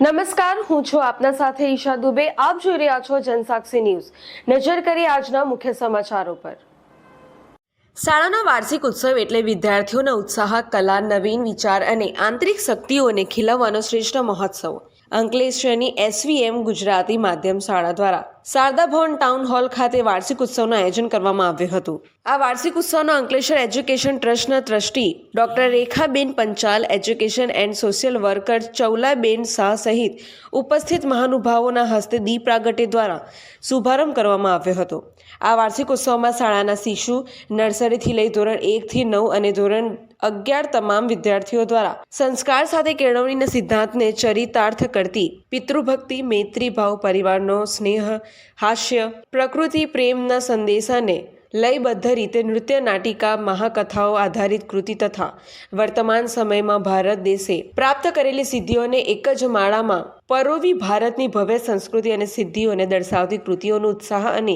નમસ્કાર, હું છું આપના સાથે ઈશા દુબે. આપ જોઈ રહ્યા છો જનસાક્ષી ન્યૂઝ. નજર કરી આજના મુખ્ય સમાચારો પર. શાળાના વાર્ષિક ઉત્સવ એટલે વિદ્યાર્થીઓના ઉત્સાહ, કલા, નવીન વિચાર અને આંતરિક શક્તિઓને ખીલવવાનો શ્રેષ્ઠ મહોત્સવ. અંકલેશ્વરની એસવીએમ ગુજરાતી માધ્યમ શાળા દ્વારા શારદા ભવન ટાઉન હોલ ખાતે વાર્ષિક ઉત્સવનું આયોજન કરવામાં આવ્યું હતું. આ વાર્ષિક ઉત્સવનો અંકલેશ્વર એજ્યુકેશન ટ્રસ્ટના trustee doctor Rekhaben Panchal, education and social worker Chaulaben Shah સહિત ઉપસ્થિત મહાનુભાવોના હસ્તે દીપ પ્રાગટ્ય દ્વારા શુભારંભ કરવામાં આવ્યો હતો. આ વાર્ષિક ઉત્સવમાં શાળાના શિશુ, નર્સરીથી લઈ ધોરણ એકથી નવ અને ધોરણ અગિયાર તમામ વિદ્યાર્થીઓ દ્વારા સંસ્કાર સાથે કેળવણીના સિદ્ધાંતને ચરિતાર્થ કરતી પિતૃભક્તિ, મૈત્રીભાવ, પરિવારનો સ્નેહ, હાસ્ય, પ્રકૃતિ પ્રેમના સંદેશાને લયબદ્ધ રીતે નૃત્ય, નાટિકા, મહાકથાઓ આધારિત કૃતિ તથા વર્તમાન સમયમાં ભારત દેશે પ્રાપ્ત કરેલી સિદ્ધિઓને એક જ માળામાં પરોવી ભારતની ભવ્ય સંસ્કૃતિ અને સિદ્ધિઓને દર્શાવતી કૃતિઓનું ઉત્સાહ અને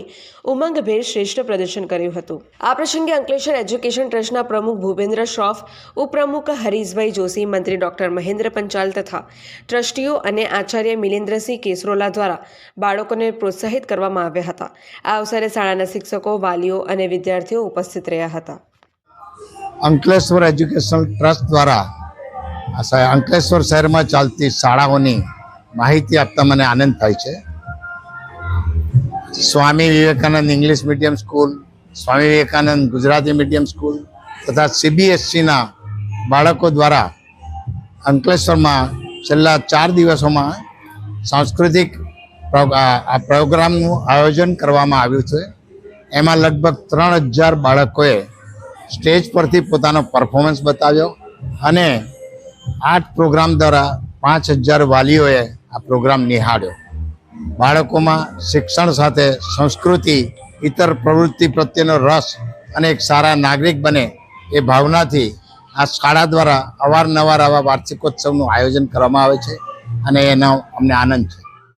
ઉમંગભેર શ્રેષ્ઠ પ્રદર્શન કર્યું હતું. આ પ્રસંગે અંકલેશ્વર એજ્યુકેશન ટ્રસ્ટના પ્રમુખ ભૂપેન્દ્ર શ્રોફ, ઉપપ્રમુખ હરીશભાઈ જોશી, મંત્રી ડોક્ટર મહેન્દ્ર પંચાલ તથા ટ્રસ્ટીઓ અને આચાર્ય મિલેન્દ્રસિંહ કેસરોલા દ્વારા બાળકોને પ્રોત્સાહિત કરવામાં આવ્યા હતા. આ અવસરે શાળાના શિક્ષકો, વાલીઓ અને વિદ્યાર્થીઓ ઉપસ્થિત રહ્યા હતા. અંકલેશ્વર એજ્યુકેશનલ ટ્રસ્ટ દ્વારા અંકલેશ્વર શહેરમાં ચાલતી શાળાઓની માહિતી આપતા મને આનંદ થાય છે. Swami Vivekanand English medium school, Swami Vivekanand Gujarati medium school તથા સીબીએસસીના બાળકો દ્વારા અંકલેશ્વરમાં છેલ્લા ચાર દિવસોમાં સાંસ્કૃતિક આ પ્રોગ્રામનું આયોજન કરવામાં આવ્યું છે. એમાં લગભગ ત્રણ હજાર બાળકોએ સ્ટેજ પરથી પોતાનો પરફોર્મન્સ બતાવ્યો અને આઠ પ્રોગ્રામ દ્વારા પાંચ હજાર વાલીઓએ આ પ્રોગ્રામ નિહાળ્યો. બાળકોમાં શિક્ષણ સાથે સંસ્કૃતિ, ઇતર પ્રવૃત્તિ પ્રત્યેનો રસ અને એક સારા નાગરિક બને એ ભાવનાથી આ શાળા દ્વારા અવારનવાર આવા વાર્ષિકોત્સવનું આયોજન કરવામાં આવે છે અને એનો અમને આનંદ છે.